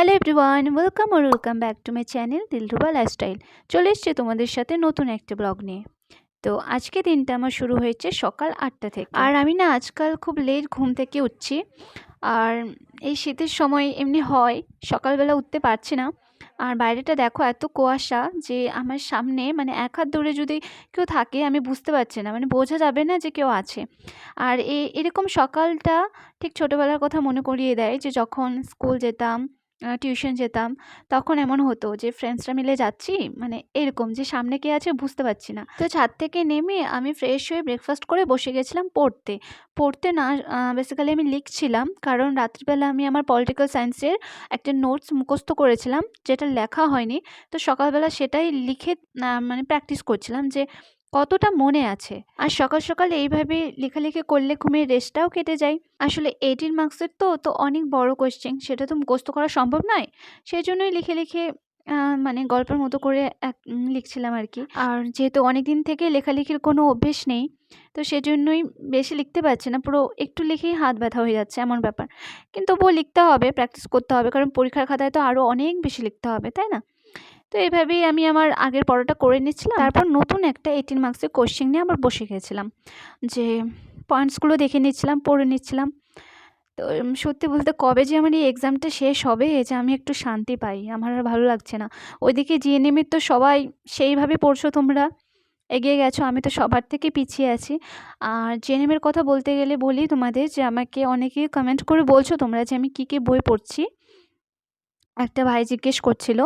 Hello everyone welcome R welcome back to my channel Dilruba lifestyle চলে এসছে তোমাদের সাথে নতুন একটা ব্লগ নিয়ে। তো আজকে দিনটা আমার শুরু হয়েছে সকাল আটটা থেকে। আর আমি না আজকাল খুব লেট ঘুম থেকে উঠছি। আর এই শীতের সময় এমনি হয়, সকালবেলা উঠতে পারছি না। আর বাইরেটা দেখো এত কুয়াশা যে আমার সামনে মানে এক হাত দূরে যদি কেউ থাকে আমি বুঝতে পারছি না মানে বোঝা যাবে না যে কেউ আছে। আর এ, এরকম সকালটা ঠিক ছোটোবেলার কথা মনে করিয়ে দেয় যে যখন স্কুল যেতাম টিউশন যেতাম, তখন এমন হতো যে ফ্রেন্ডসরা মিলে যাচ্ছি মানে এরকম যে সামনে কে আছে বুঝতে পারছি না। তো ছাদ থেকে নেমে আমি ফ্রেশ হয়ে ব্রেকফাস্ট করে বসে গেছিলাম পড়তে। পড়তে না বেসিক্যালি আমি লিখছিলাম, কারণ রাত্রিবেলা আমি আমার পলিটিক্যাল সায়েন্সের একটা নোটস মুখস্থ করেছিলাম, যেটা লেখা হয়নি। তো সকালবেলা সেটাই লিখে মানে প্র্যাকটিস করছিলাম যে কতটা মনে আছে? আর সকাল সকাল এইভাবে লেখালেখি করলে ঘুমের রেস্টটাও কেটে যায়? আসলে এইটিন মার্কসের তো তো অনেক বড় কোয়েশ্চেন সেটা তো মুখস্থ করা সম্ভব নয়। সেই জন্যই লিখে লিখে মানে গল্পের মতো করে এক লিখছিলাম আর কি। আর যেহেতু অনেক দিন থেকে লেখালেখির কোনো অভ্যেস নেই, তো সেজন্যই বেশি লিখতে পারছি না। পুরো একটু লিখেই হাত ব্যথা হয়ে যাচ্ছে, এমন ব্যাপার। কিন্তু তবুও লিখতে হবে প্র্যাকটিস করতে হবে। কারণ পরীক্ষার খাতায় তো আরও অনেক বেশি লিখতে হবে, তাই না? তো এইভাবেই আমি আমার আগের পড়াটা করে নিচ্ছিলাম। তারপর নতুন একটা এইটিন মার্কসের কোশ্চেন নিয়ে আবার বসে গেছিলাম। যে পয়েন্টসগুলো দেখে নিচ্ছিলাম, পড়ে নিচ্ছিলাম। তো সত্যি বলতে কবে যে আমার এই এক্সামটা শেষ হবে যে আমি একটু শান্তি পাই, আমার আর ভালো লাগছে না। ওইদিকে জিএনএমের তো সবাই সেইভাবে পড়ছো তোমরা, এগিয়ে গেছো, আমি তো সবার থেকে পিছিয়ে আছি। আর জিএনএমের কথা বলতে গেলে বলি তোমাদের যে আমাকে অনেকেই কমেন্ট করে বলছো তোমরা যে আমি কী কী বই পড়ছি। একটা ভাই জিজ্ঞেস করছিল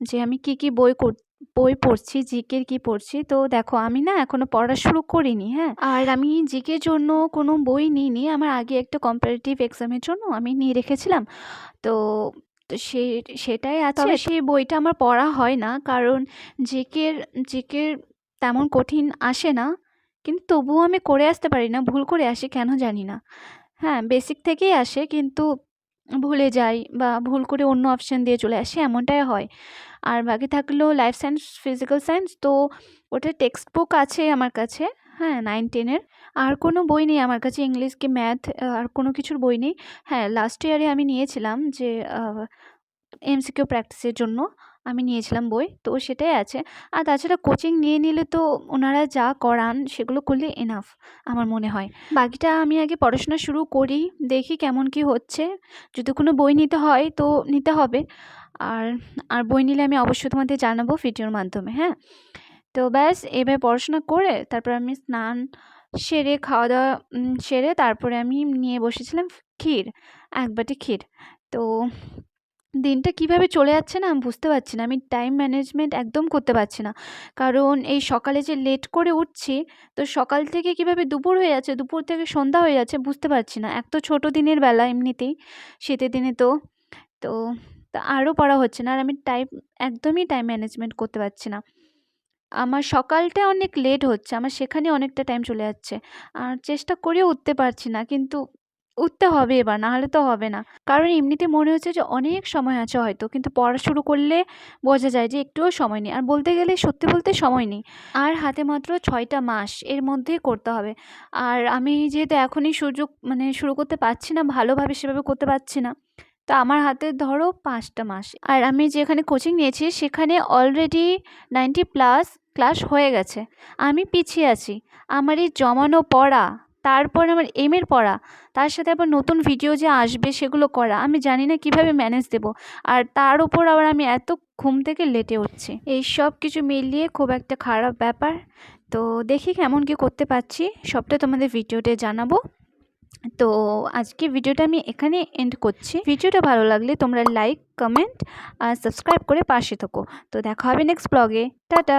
যে আমি কি কি বই বই পড়ছি জিকের কি পড়ছি তো দেখো আমি না এখনও পড়া শুরু করিনি হ্যাঁ। আর আমি জিকের জন্য কোনো বই নিইনি আমার আগে একটা কম্পারেটিভ এক্সামের জন্য আমি নিয়ে রেখেছিলাম। তো তো সে সেটাই আছে। সেই বইটা আমার পড়া হয় না কারণ জিকের জিকের তেমন কঠিন আসে না কিন্তু তবুও আমি করে আসতে পারি না ভুল করে আসি কেন জানি না। হ্যাঁ বেসিক থেকেই আসে কিন্তু ভুলে যাই বা ভুল করে অন্য অপশান দিয়ে চলে আসি, এমনটাই হয়। আর বাকি থাকল লাইফ সায়েন্স ফিজিক্যাল সায়েন্স তো ওটা টেক্সট বুক আছে আমার কাছে হ্যাঁ নাইন টেনের আর কোনো বই নেই আমার কাছে ইংলিশ কি ম্যাথ আর কোনো কিছুর বই নেই। হ্যাঁ লাস্ট ইয়ারে আমি নিয়েছিলাম যে এমসিকিউ প্র্যাকটিসের জন্য। আমি নিয়েছিলাম বই। তো সেটাই আছে। আর তাছাড়া কোচিং নিয়ে নিলে তো ওনারা যা করান সেগুলো করলে এনাফ আমার মনে হয়। বাকিটা আমি আগে পড়াশোনা শুরু করি, দেখি কেমন কি হচ্ছে। যদি কোনো বই নিতে হয় তো নিতে হবে। আর আর বই নিলে আমি অবশ্যই তোমাদের জানাব ভিডিওর মাধ্যমে হ্যাঁ? তো ব্যাস, এবার পড়াশোনা করে তারপর আমি স্নান সেরে খাওয়া দাওয়া সেরে তারপরে আমি নিয়ে বসেছিলাম ক্ষীর, এক বাটি ক্ষীর। তো দিনটা কীভাবে চলে যাচ্ছে না, আমি বুঝতে পারছি না। আমি টাইম ম্যানেজমেন্ট একদম করতে পারছি না। কারণ এই সকালে যে লেট করে উঠছি, তো সকাল থেকে কীভাবে দুপুর হয়ে যাচ্ছে, দুপুর থেকে সন্ধ্যা হয়ে যাচ্ছে বুঝতে পারছি না। এক তো ছোটো দিনের বেলা এমনিতেই, শীতের দিনে তো তো আরও পড়া হচ্ছে না আর আমি টাইম একদমই টাইম ম্যানেজমেন্ট করতে পারছি না। আমার সকালটা অনেক লেট হচ্ছে, আমার সেখানে অনেকটা টাইম চলে যাচ্ছে। আর চেষ্টা করেও উঠতে পারছি না, কিন্তু উঠতে হবে এবার, নাহলে তো হবে না। কারণ এমনিতে মনে হচ্ছে যে অনেক সময় আছে হয়তো, কিন্তু পড়া শুরু করলে বোঝা যায় যে একটুও সময় নেই। আর বলতে গেলে সত্যি বলতে সময় নেই। আর হাতে মাত্র ছয়টা মাস, এর মধ্যেই করতে হবে। আর আমি যেহেতু এখনই সুযোগ মানে শুরু করতে পারছি না, ভালোভাবে সেভাবে করতে পারছি না, তো আমার হাতে ধরো পাঁচটা মাস। আর আমি যেখানে কোচিং নিয়েছি, সেখানে অলরেডি নাইনটি প্লাস ক্লাস হয়ে গেছে। আমি পিছিয়ে আছি। আমার এই জমানো পড়া তারপর আমার এমের পড়া, তার সাথে আবার নতুন ভিডিও যে আসবে সেগুলো করা, আমি জানি না কীভাবে ম্যানেজ দেব। আর তার উপর আবার আমি এত ঘুম থেকে লেটে উঠছি। এই সব কিছু মিলিয়ে খুব একটা খারাপ ব্যাপার। তো দেখি কেমন কি করতে পারছি, সবটা তোমাদের ভিডিওতে জানাব। তো আজকে ভিডিওটা আমি এখানে এন্ড করছি। ভিডিওটা ভালো লাগলে তোমরা লাইক কমেন্ট আর সাবস্ক্রাইব করে পাশে থাকো। তো দেখা হবে নেক্সট ব্লগে টাটা!